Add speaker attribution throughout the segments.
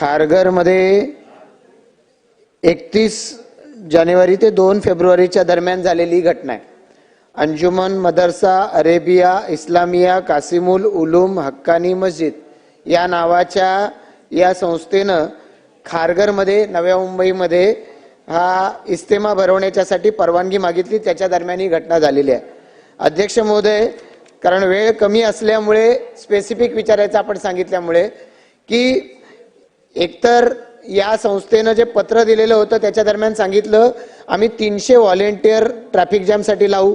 Speaker 1: खारघरमध्ये एकतीस जानेवारी ते दोन फेब्रुवारीच्या दरम्यान झालेली घटना आहे. अंजुमन मदरसा अरेबिया इस्लामिया कासिमुल उलूम हक्कानी मस्जिद या नावाच्या या संस्थेनं खारघरमध्ये नव्या मुंबईमध्ये हा इस्तेमा भरवण्याच्यासाठी परवानगी मागितली. त्याच्या दरम्यान ही घटना झालेली आहे. अध्यक्ष महोदय कारण वेळ कमी असल्यामुळे स्पेसिफिक विचारायचं आपण सांगितल्यामुळे की एकतर या संस्थेनं जे पत्र दिलेलं होतं त्याच्या दरम्यान सांगितलं आम्ही तीनशे व्हॉलेंटियर ट्रॅफिक जॅमसाठी लावू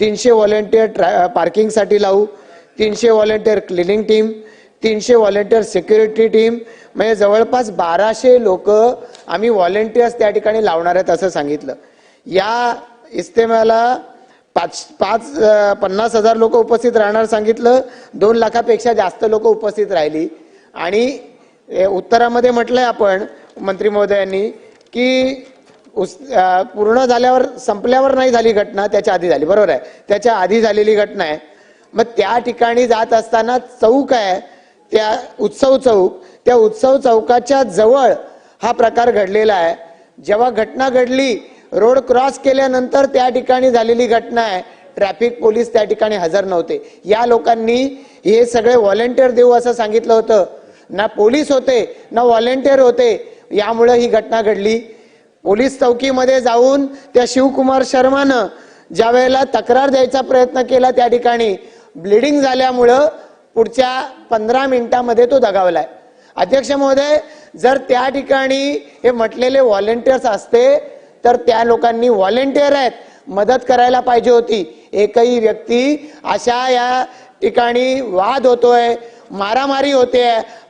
Speaker 1: तीनशे व्हॉलेंटियर ट्रॅ पार्किंगसाठी लावू तीनशे व्हॉलेंटियर क्लिनिंग टीम तीनशे व्हॉलेंटियर सिक्युरिटी टीम म्हणजे जवळपास बाराशे लोक आम्ही व्हॉलेंटियर्स त्या ठिकाणी लावणार आहेत असं सांगितलं. या इस्तेमाला पाच पाच पन्नास हजार लोक उपस्थित राहणार सांगितलं दोन लाखापेक्षा जास्त लोक उपस्थित राहिली. आणि उत्तरामध्ये म्हटलंय आपण मंत्री महोदयांनी की उस- पूर्ण झाल्यावर संपल्यावर नाही झाली घटना त्याच्या आधी झाली. बरोबर आहे? त्याच्या आधी झालेली घटना आहे. मग त्या ठिकाणी जात असताना चौक आहे. त्या उत्सव चौक त्या उत्सव चौकाच्या जवळ हा प्रकार घडलेला आहे. जेव्हा घटना घडली रोड क्रॉस केल्यानंतर त्या ठिकाणी झालेली घटना आहे. ट्रॅफिक पोलीस त्या ठिकाणी हजर नव्हते. या लोकांनी हे सगळे व्हॉलेंटियर देऊ असं सांगितलं होतं. ना पोलीस होते ना व्हॉलेंटियर होते. यामुळे ही घटना घडली. पोलीस चौकीमध्ये जाऊन त्या शिवकुमार शर्मानं ज्या वेळेला तक्रार द्यायचा प्रयत्न केला त्या ठिकाणी ब्लिडिंग झाल्यामुळं पुढच्या पंधरा मिनिटामध्ये तो दगावलाय. अध्यक्ष महोदय जर त्या ठिकाणी हे म्हटलेले व्हॉलेंटियर्स असते तर त्या लोकांनी व्हॉलेंटियर आहेत मदत करायला पाहिजे होती. एकही व्यक्ती अशा या ठिकाणी वाद होतोय मारामारी होते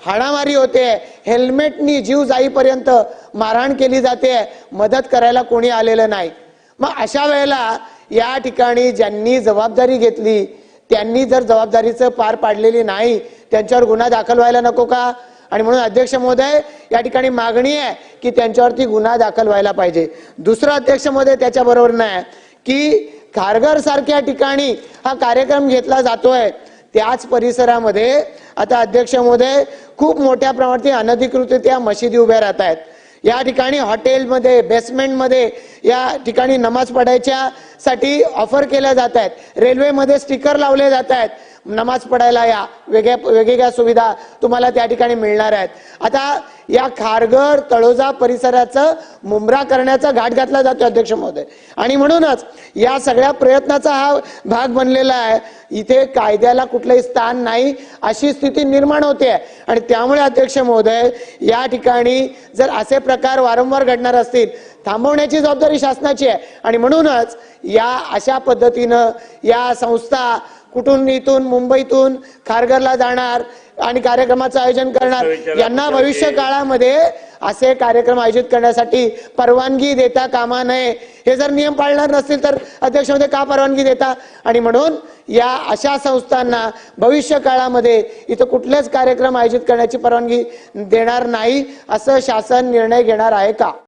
Speaker 1: हाणामारी होते. हेल्मेटनी जीव जाईपर्यंत मारहाण केली जाते. मदत करायला कोणी आलेलं नाही. मग अशा वेळेला या ठिकाणी ज्यांनी जबाबदारी घेतली त्यांनी जर जबाबदारीचं पार पाडलेली नाही त्यांच्यावर गुन्हा दाखल व्हायला नको का? आणि म्हणून अध्यक्ष महोदय या ठिकाणी मागणी आहे की त्यांच्यावरती गुन्हा दाखल व्हायला पाहिजे. दुसरं अध्यक्ष महोदय त्याच्या बरोबर नाही. की खारघर सारख्या ठिकाणी हा कार्यक्रम घेतला जातोय. त्याच परिसरामध्ये आता अध्यक्ष महोदय खूप मोठ्या प्रमाणात अनधिकृतरित्या मशिदी उभ्या राहत आहेत. या ठिकाणी हॉटेलमध्ये बेसमेंटमध्ये या ठिकाणी नमाज पडायच्या साठी ऑफर केल्या जात आहेत रेल्वेमध्ये स्टिकर लावले जात आहेत नमाज पडायला या. वेगळ्या वेगवेगळ्या सुविधा तुम्हाला त्या ठिकाणी मिळणार आहेत. आता या खारघर तळोजा परिसराचं मुंबरा करण्याचा घाट घातला जातो अध्यक्ष महोदय. आणि म्हणूनच या सगळ्या प्रयत्नाचा हा भाग बनलेला आहे. इथे कायद्याला कुठलंही स्थान नाही अशी स्थिती निर्माण होते. आणि त्यामुळे अध्यक्ष महोदय या ठिकाणी जर असे प्रकार वारंवार घडणार असतील थांबवण्याची जबाबदारी शासनाची आहे. आणि म्हणूनच या अशा पद्धतीनं या संस्था कुठून इथून मुंबईतून खारघरला जाणार आणि कार्यक्रमाचं आयोजन करणार यांना भविष्य काळामध्ये असे कार्यक्रम आयोजित करण्यासाठी परवानगी देता कामा नये. हे जर नियम पाळणार नसतील तर अध्यक्ष महोदय का परवानगी देता? आणि म्हणून या अशा संस्थांना भविष्य काळामध्ये इथं कुठलेच कार्यक्रम आयोजित करण्याची परवानगी देणार नाही असं शासन निर्णय घेणार आहे का?